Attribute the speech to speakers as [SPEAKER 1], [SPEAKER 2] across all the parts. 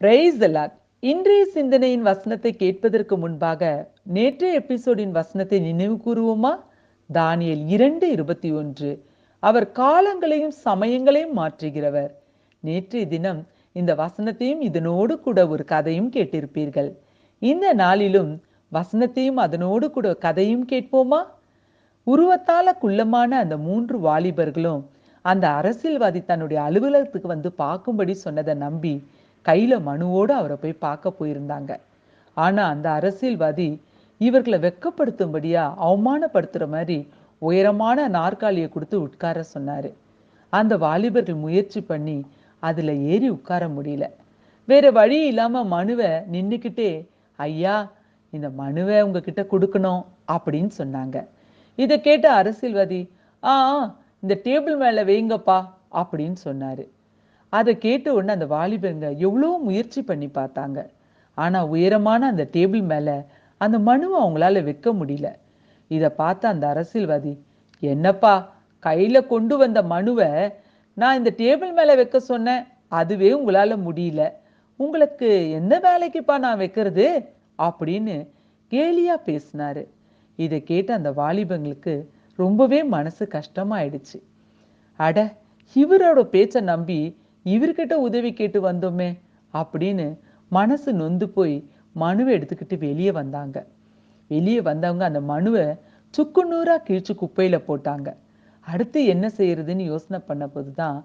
[SPEAKER 1] Price allot இன்றைய சிந்தனையின் வசனத்தை கேட்பதற்கு முன்பாக நேற்றைய எபிசோடின் வசனத்தை நினைவு கூறுவோமா? தானியல் இரண்டு இருபத்தி ஒன்று. அவர் காலங்களையும் சமயங்களையும் மாற்றுகிறவர். நேற்றைய தினம் இந்த வசனத்தையும் இதனோடு கூட ஒரு கதையும் கேட்டிருப்பீர்கள். இந்த நாளிலும் வசனத்தையும் அதனோடு கூட கதையும் கேட்போமா? உருவத்தால குள்ளமான அந்த மூன்று வாலிபர்களும் அந்த அரசியல்வாதி தன்னுடைய அலுவலகத்துக்கு வந்து பார்க்கும்படி சொன்னதை நம்பி கையில் மனுவோடு அவரை போய் பார்க்க போயிருந்தாங்க. ஆனால் அந்த அரசியல்வாதி இவர்களை வெக்கப்படுத்தும்படியா அவமானப்படுத்துகிற மாதிரி உயரமான நாற்காலியை கொடுத்து உட்கார சொன்னார். அந்த வாலிபர்கள் முயற்சி பண்ணி அதில் ஏறி உட்கார முடியல. வேற வழி இல்லாமல் மனுவை நின்றுக்கிட்டே ஐயா இந்த மனுவை உங்ககிட்ட கொடுக்கணும் அப்படின்னு சொன்னாங்க. இதை கேட்ட அரசியல்வாதி ஆ இந்த டேபிள் மேலே வைங்கப்பா அப்படின்னு சொன்னார். அதை கேட்ட உடனே அந்த வாலிபருங்க எவ்வளோ முயற்சி பண்ணி பார்த்தாங்க. ஆனால் உயரமான அந்த டேபிள் மேலே அந்த மனுவை அவங்களால வைக்க முடியல. இதை பார்த்த அந்த அரசியல்வாதி என்னப்பா கையில் கொண்டு வந்த மனுவை நான் இந்த டேபிள் மேலே வைக்க சொன்னேன். அதுவே உங்களால் முடியல. உங்களுக்கு எந்த வேலைக்குப்பா நான் வைக்கிறது? அப்படின்னு கேலியாக பேசினாரு. இதை கேட்ட அந்த வாலிபங்களுக்கு ரொம்பவே மனசு கஷ்டமாயிடுச்சு. அட இவரோட பேச்சை நம்பி இவர்கிட்ட உதவி கேட்டு வந்தோமே அப்படின்னு மனசு நொந்து போய் மனுவை எடுத்துக்கிட்டு வெளியே வந்தாங்க. வெளியே வந்தவங்க அந்த மனுவை சுக்கு நூறாக கிழிச்சு குப்பையில் போட்டாங்க. அடுத்து என்ன செய்யறதுன்னு யோசனை பண்ண போதுதான்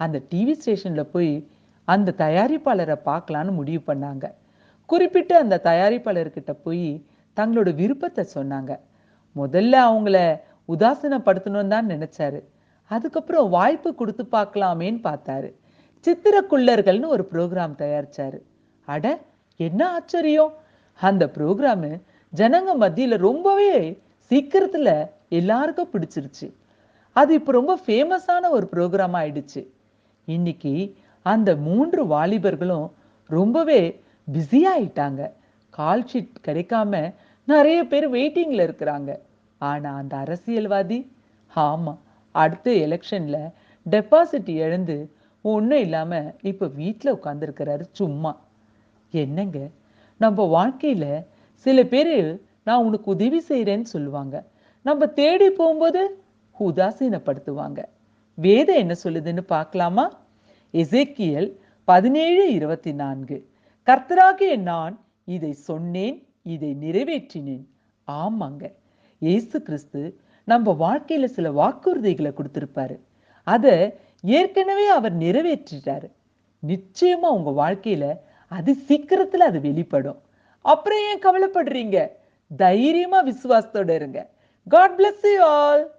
[SPEAKER 1] அந்த டிவி ஸ்டேஷனில் போய் அந்த தயாரிப்பாளரை பார்க்கலான்னு முடிவு பண்ணாங்க. குறிப்பிட்ட அந்த தயாரிப்பாளர்கிட்ட போய் தங்களோட விருப்பத்தை சொன்னாங்க. முதல்ல அவங்கள உதாசீனப்படுத்தணும்னு தான் நினைச்சாரு. அதுக்கப்புறம் வாய்ப்பு கொடுத்து பார்க்கலாமேன்னு பார்த்தாரு. சித்திரக்குள்ளர்கள்னு ஒரு ப்ரோக்ராம் தயாரிச்சாரு. அட என்ன ஆச்சரியம். அந்த ப்ரோக்ராமு ஜனங்க மத்தியில ரொம்பவே சீக்கிரத்துல எல்லாருக்கும் பிடிச்சிருச்சு. அது இப்போ ரொம்ப ஃபேமஸான ஒரு ப்ரோக்ராம் ஆயிடுச்சு. இன்னைக்கு அந்த மூன்று வாலிபர்களும் ரொம்பவே பிஸி ஆயிட்டாங்க. கால் ஷீட் கிடைக்காம நிறைய பேர் வெயிட்டிங்ல இருக்கிறாங்க. ஆனா அந்த அரசியல்வாதி ஆமா அடுத்த எலெக்ஷன்ல டெபாசிட் இழந்து ஒன்றும் இல்லாம இப்போ வீட்டில் உட்காந்துருக்கிறாரு சும்மா. என்னங்க? நம்ம வாழ்க்கையில சில பேர் நான் உனக்கு உதவி செய்கிறேன்னு சொல்லுவாங்க. நம்ம தேடி போகும்போது உதாசீனப்படுத்துவாங்க. வேதம் என்ன சொல்லுதுன்னு பார்க்கலாமா? எசேக்கியல் பதினேழு இருபத்தி நான்கு கர்த்தராகிய நான் இதை சொன்னேன் இதை நிறைவேற்றினேன். ஆமாங்க. இயேசு கிறிஸ்து நம்ம வாழ்க்கையில சில வாக்குறுதிகளை கொடுத்துருப்பாரு. அதை ஏற்கனவே அவர் நிறைவேற்றிட்டாரு. நிச்சயமா உங்க வாழ்க்கையில அது சீக்கிரத்துல அது வெளிப்படும். அப்புறம் ஏன் கவலைப்படுறீங்க? தைரியமா விசுவாசத்தோட இருங்க. God bless you all